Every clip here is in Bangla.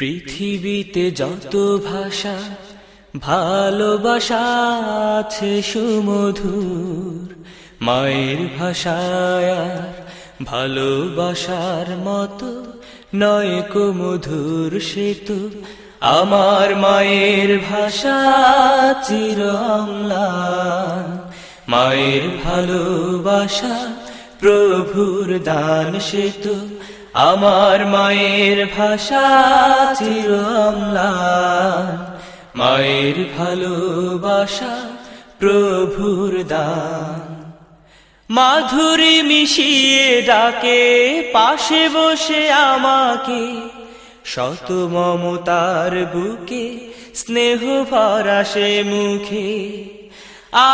পৃথিবীতে যত ভাষা, ভালোবাসা আছে সুমধুর। মায়ের ভাষায় ভালোবাসার মতো নয় কো মধুর সেতু। আমার মায়ের ভাষা চির অম্লান মায়ের ভালোবাসা প্রভুর দান সেতু। আমার মায়ের ভাষা চির মায়ের ভালোবাসা প্রভুর দান। মাধুরী মিশিয়ে ডাকে, পাশে বসে আমাকে। শত মমতার বুকে স্নেহ ভরা সে মুখে। আ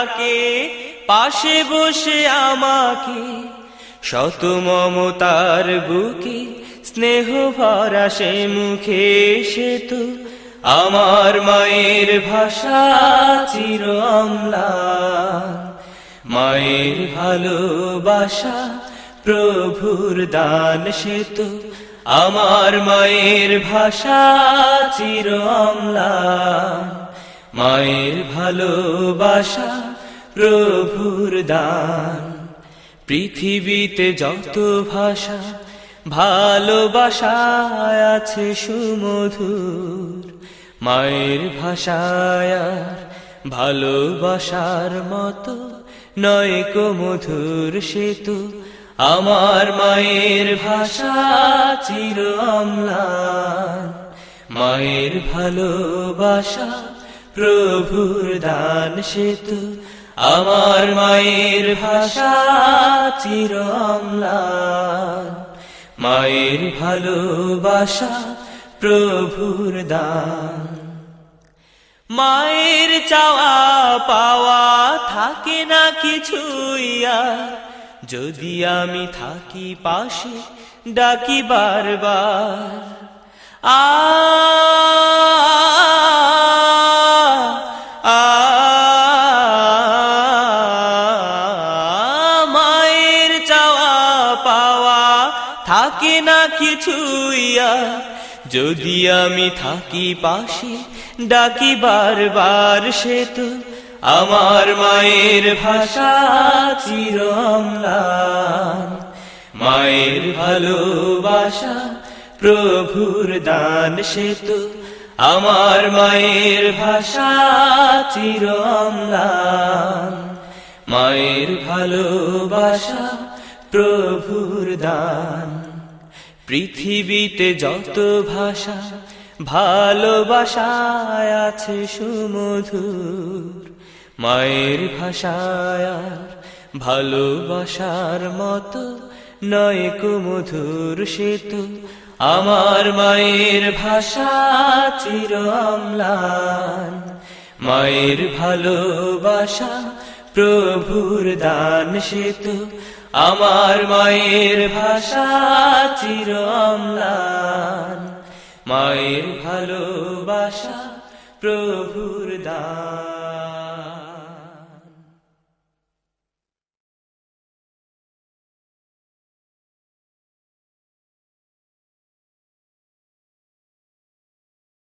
ডাকে পাশে বসে আমাকে শত মমতার বুকে, স্নেহ ভরা সে মুখে সে তো আমার মায়ের ভাষা চির অম্লান মায়ের ভালোবাসা প্রভুর দান সে তো আমার মায়ের ভাষা চির অম্লান মায়ের ভালোবাসা প্রভুর দান। পৃথিবীতে যত ভাষা, ভালোবাসায় আছে সুমধুর। মায়ের ভাষায় ভালোবাসার মতো নয় মধুর সেতু। আমার মায়ের ভাষা চির অম্লান। মায়ের ভালোবাসা প্রভুর দান সেতু। আমার মায়ের ভাষা চির মায়ের ভালোবাসা প্রভুর দান। মায়ের চাওয়া পাওয়া থাকে না কিছুই যদি আমি থাকি পাশে, ডাকি বারবার। আ থাকে না কিছুই আর। যদি আমি থাকি পাশে, ডাকি বারবার সে তো আমার মায়ের ভাষা চির মায়ের ভালোবাসা প্রভুর দান সে তো আমার মায়ের ভাষা চির মায়ের ভালোবাসা প্রভুর দান। পৃথিবীতে যত ভাষা, ভালোবাসায় আছে সুমধুর। মায়ের ভাষায় ভালোবাসার মতো নয় কুমধুর সেতু। আমার মায়ের ভাষা চির মায়ের ভালোবাসা প্রভুর দান সেতু। আমার মায়ের ভাষা চির মায়ের ভালোবাসা প্রভুর দান।